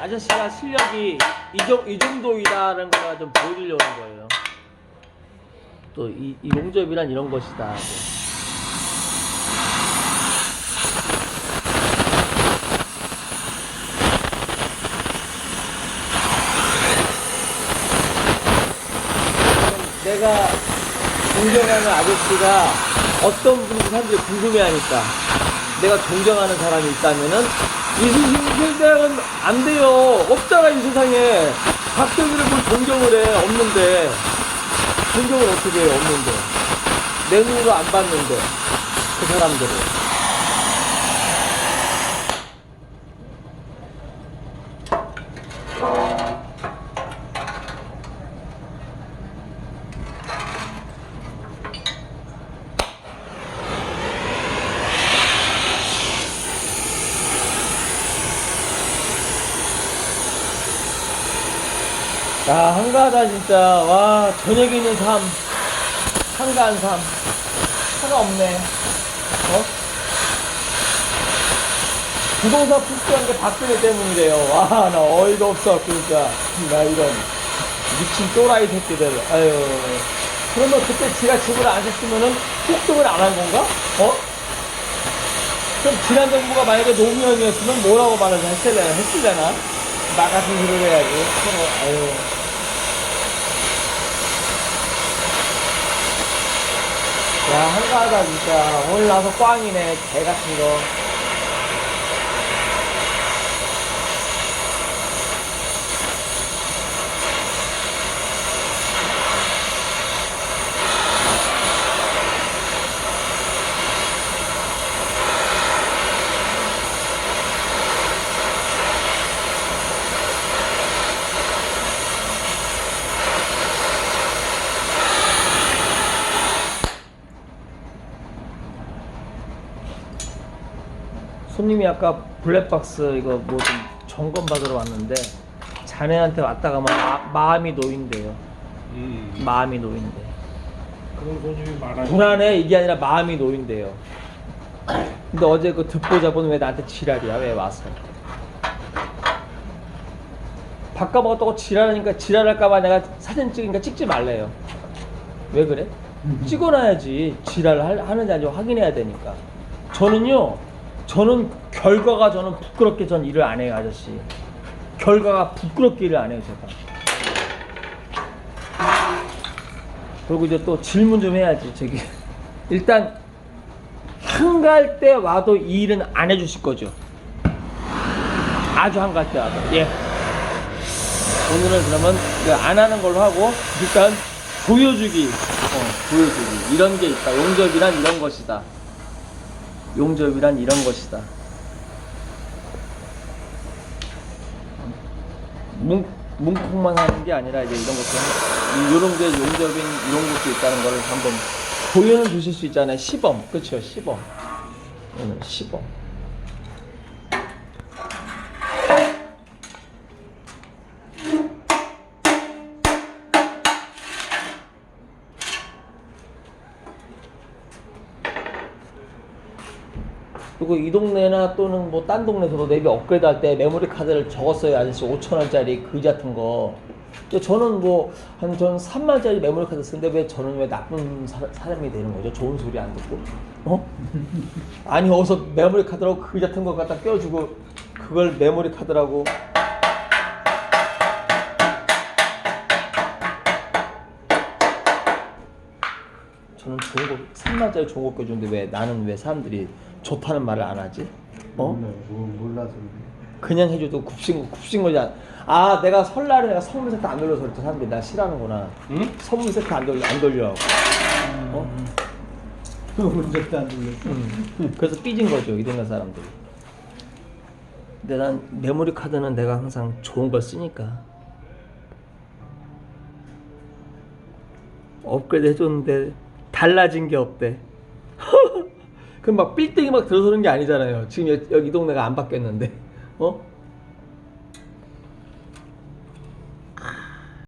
아저씨가 실력이 이, 정, 이 정도이다라는 걸 좀 보여주려고 하는 거예요. 또이 용접이란 이런 것이다. 내가 존경하는 아저씨가 어떤 분인지 사람들이 궁금해하니까 내가 존경하는 사람이 있다면은 이순신 대학은 안 돼요. 없잖아 이 세상에. 박정희를 뭘 존경을 해. 없는데. 존경을 어떻게 해? 없는데. 내 눈으로 안 봤는데. 그 사람들을 야 한가하다 진짜 와 저녁에 있는 삶 한가한 삶 차가 없네 어? 부동산 풀수한 게 박근혜 때문이래요 와 나 어이가 없어 그러니까 나 이런 미친 또라이 새끼들 아유 그러면 그때 지가 집을 안 샀으면은 폭등을 안 한 건가? 어? 그럼 지난 정부가 만약에 노무현이었으면 뭐라고 말을 했을려나 했으려나? 나 같은 소리를 해야지. 서로 아유 야 한가하다 진짜. 오늘 나서 꽝이네. 개 같은 거 손님이 아까 블랙박스 이거 뭐 좀 점검 받으러 왔는데 자네한테 왔다 가면 마, 마음이 놓인대요. 음. 마음이 놓인대. 그런 손님이 많아요. 불안해? 이게 아니라 마음이 놓인대요. 근데 어제 그 듣보잡은 왜 나한테 지랄이야? 왜 와서? 바꿔 먹었다고 지랄하니까 지랄할까봐 내가 사진 찍으니까 찍지 말래요. 왜 그래? 찍어놔야지. 지랄을 할- 하는지 아닌지 확인해야 되니까. 저는요 저는 결과가 저는 부끄럽게 전 일을 안 해요 아저씨. 결과가 부끄럽게 일을 안 해요 제가. 그리고 이제 또 질문 좀 해야지 저기. 일단 한가할 때 와도 이 일은 안 해주실 거죠? 아주 한가할 때 와도 예. 오늘은 그러면 이거 안 하는 걸로 하고 일단 보여주기 어, 보여주기. 이런 게 있다. 용접이란 이런 것이다 용접이란 이런 것이다. 뭉, 뭉콩만 하는 게 아니라 이제 이런 것도 이런 게 용접인 이런 것도 있다는 걸 한번 보여는 주실 수 있잖아요. 시범. 그렇죠 시범. 오늘 시범 그리고 이 동네나 또는 뭐 딴 동네에서도 내비 업그레이드 할 때 메모리 카드를 적었어요. 아저씨 5천원짜리 그지 같은 거. 근데 저는 뭐 한 전 3만짜리 메모리 카드 쓰는데 왜 저는 왜 나쁜 사, 사람이 되는 거죠? 좋은 소리 안 듣고? 어? 아니 어디서 메모리 카드라고 그지 같은 거 갖다 껴주고 그걸 메모리 카드라고. 저는 좋은 거 3만짜리 좋은 거 껴주는데 왜 나는 왜 사람들이 좋다는 말을 안 하지? 어? 네, 뭐 몰라서. 그냥 해줘도 굽신 굽신 거지 않- 아 내가 설날에 내가 선물 세트 안 돌려서 그랬지 사람들이 나 싫어하는구나 응? 선물 세트 안 돌려 안 돌려 어? 언제도 안 들렸어. 음. 그래서 삐진 거죠 이 동네 사람들이 근데 난 메모리 카드는 내가 항상 좋은 걸 쓰니까 업그레이드 해줬는데 달라진 게 없대 그럼 막 빌딩이 막 들어서는 게 아니잖아요 지금 여- 여기 이 동네가 안 바뀌었는데 어?